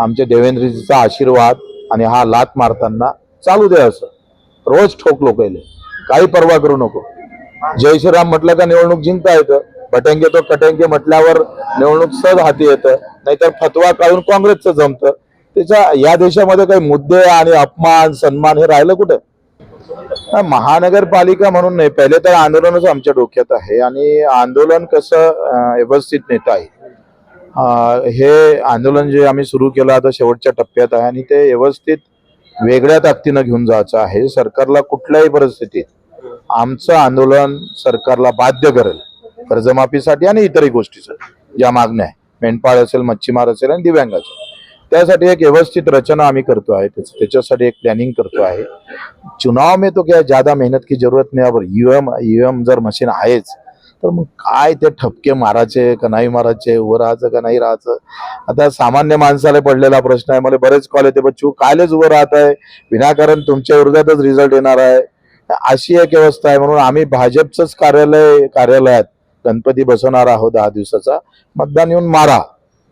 आमच्या देवेंद्रजीचा आशीर्वाद आणि हा लात मारताना चालू दे असं. रोज ठोक लोक काही पर्वा करू नको. जय श्रीराम म्हटलं का निवडणूक जिंकता येतं. भटंगे तो कटंगे म्हटल्यावर निवडणूक सहज हाती येतं. नाहीतर फतवा काढून काँग्रेसचं जमतं. त्याच्या या देशामध्ये काही मुद्दे आणि अपमान सन्मान हे राहिलं कुठं? महानगरपालिका म्हणून नाही. पहिले तर आंदोलनच आमच्या डोक्यात आहे. आणि आंदोलन कसं व्यवस्थित नेता आहे. हे आंदोलन जे आम्ही सुरू केलं आता शेवटच्या टप्प्यात आहे आणि ते व्यवस्थित वेगळ्या ताकदीनं घेऊन जायचं आहे. सरकारला कुठल्याही परिस्थितीत आमचं आंदोलन सरकारला बाध्य करेल. कर्जमाफीसाठी आणि इतरही गोष्टीसाठी ज्या मागण्या आहे मेंढपाळ असेल मच्छीमार असेल आणि दिव्यांगाचे त्यासाठी एक व्यवस्थित रचना आम्ही करतो आहे. त्याच्यासाठी एक प्लॅनिंग करतो आहे. चुनाव में तो क्या ज्यादा मेहनत की जरूरत नाही. अब ईव्हीएम एम जर मशीन आहेच तर मग काय ते ठपके मारायचे का नाही मारायचे उभं राहायचं का नाही राहायचं? आता सामान्य माणसाला पडलेला प्रश्न आहे मला बरेच कॉल येते बच्चू कायलेच उभं राहत आहे. विनाकारण तुमच्या विरोधातच रिझल्ट येणार आहे. अशी एक व्यवस्था आहे म्हणून आम्ही भाजपचंच कार्यालय कार्यालयात गणपती बसवणार आहोत दहा दिवसाचा. मतदान येऊन मारा.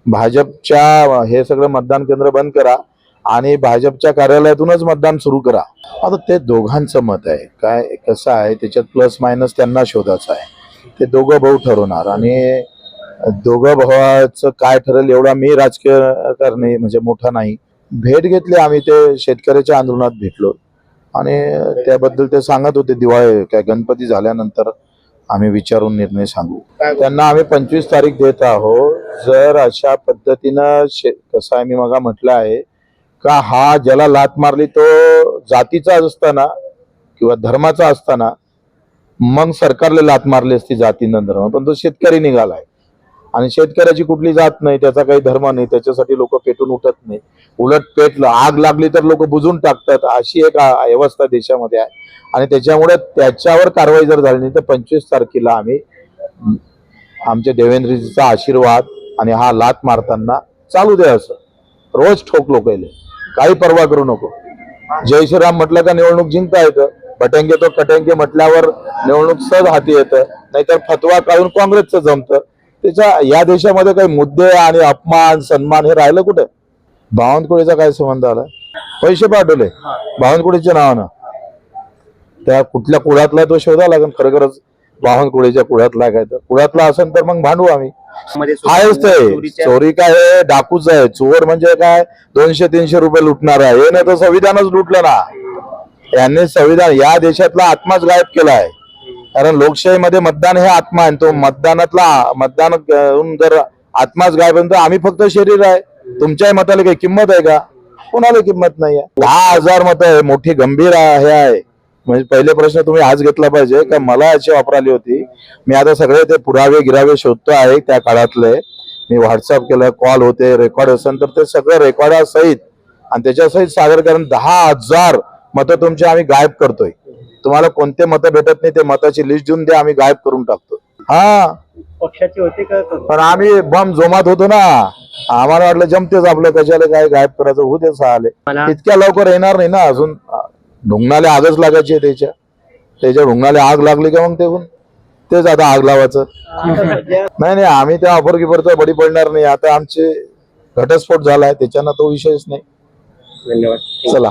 भाजपच्या हे सगळं मतदान केंद्र बंद करा आणि भाजपच्या कार्यालयातूनच मतदान सुरू करा. आता ते दोघांचं मत आहे. काय कसं आहे त्याच्यात प्लस मायनस त्यांना शोधायचं आहे. ते दोघं भाऊ ठरवणार. आणि दोघं भावाचं काय ठरेल एवढा मी राजकीय करणे म्हणजे मोठा नाही. भेट घेतली आम्ही ते शेतकऱ्याच्या आंदोलनात भेटलो. आणि त्याबद्दल ते सांगत होते दिवाळी काय गणपती झाल्यानंतर आम्ही विचारून निर्णय सांगू. त्यांना आम्ही पंचवीस तारीख देत आहोत. जर अशा पद्धतीनं शे कसं आहे मी मगा म्हटलं आहे का हा ज्याला लात मारली तो जातीचा असताना किंवा धर्माचा असताना मग सरकारला लात मारली असती जातीनं धर्म पण तो शेतकरी निघालाय. आणि शेतकऱ्याची कुठली जात नाही त्याचा काही धर्म नाही त्याच्यासाठी लोक पेटून उठत नाही. उलट पेटलं आग लागली तर लोक बुजून टाकतात अशी एक अवस्था व्यवस्था देशामध्ये आहे. आणि त्याच्यामुळे त्याच्यावर कारवाई जर झाली नाही तर पंचवीस तारखेला आम्ही आमच्या देवेंद्रजीचा आशीर्वाद आणि हा लात मारताना चालू दे असं. रोज ठोक लोक काही पर्वा करू नको. जय श्रीराम म्हटलं का निवडणूक जिंकता येतं. भटंगे तो कटंगे म्हटल्यावर निवडणूक सहज हाती येतं नाहीतर फतवा काढून काँग्रेसचं जमतं. त्याच्या या देशामध्ये काही मुद्दे आणि अपमान सन्मान हे राहिलं कुठं? बावनकुळेचा काय संबंध आला पैसे पाठवले. बावनकुळेच्या नावानं. त्या कुठल्या कुळातला तो शोधा लागेल खरं खरंच. बावनकुळेच्या कुळातला काय तर. कुळातला असेल तर मग भांडू आम्ही. आहेच ते. चोरी काय? डाकूच आहे. चोर म्हणजे काय? दोनशे तीनशे रुपये लुटणार आहे. हे नाही तर संविधानच लुटलं ना. यांनी संविधान या देशातला आत्माच गायब केला आहे कारण लोकशाहीमध्ये मतदान हे आत्मा आहे. तो मतदानातला मतदान जर आत्माच गायब म्हणतो तर आम्ही फक्त शरीर आहे. तुमच्याही मताला काही किंमत आहे का? कोणाला किंमत नाही आहे. दहा हजार मत आहे. मोठी गंभीर आहे- हे आहे. म्हणजे पहिले प्रश्न तुम्ही आज घेतला पाहिजे का मला याची वापराली होती. मी आता सगळे ते पुरावे गिरावे शोधतो आहे त्या काळातले. मी व्हॉट्सअप केलं कॉल होते रेकॉर्ड असेल तर ते सगळं रेकॉर्डासहित आणि त्याच्यासहित सादर करून दहा हजार मतं तुमची आम्ही गायब करतोय. तुम्हाला कोणते मतं भेटत नाही ते मताची लिस्ट देऊन द्या आम्ही गायब करून टाकतो. हा. पक्षाचे होते का? पण आम्ही बम जोमात होतो ना. आम्हाला वाटलं जमतेच आपलं कशाला काय गायब करायचं होऊ दे सहाले इतक्या लवकर येणार नाही ना अजून. ढुंगणाला आगच लागायची त्याच्या. त्याच्या ढुंगणाला आग लागली का मग ते तेच आता आग लावायचं. नाही नाही आम्ही त्या ऑफर किपरचा बडी पडणार नाही. आता आमचे घटस्फोट झालाय त्याच्यानं तो विषयच नाही. धन्यवाद. चला.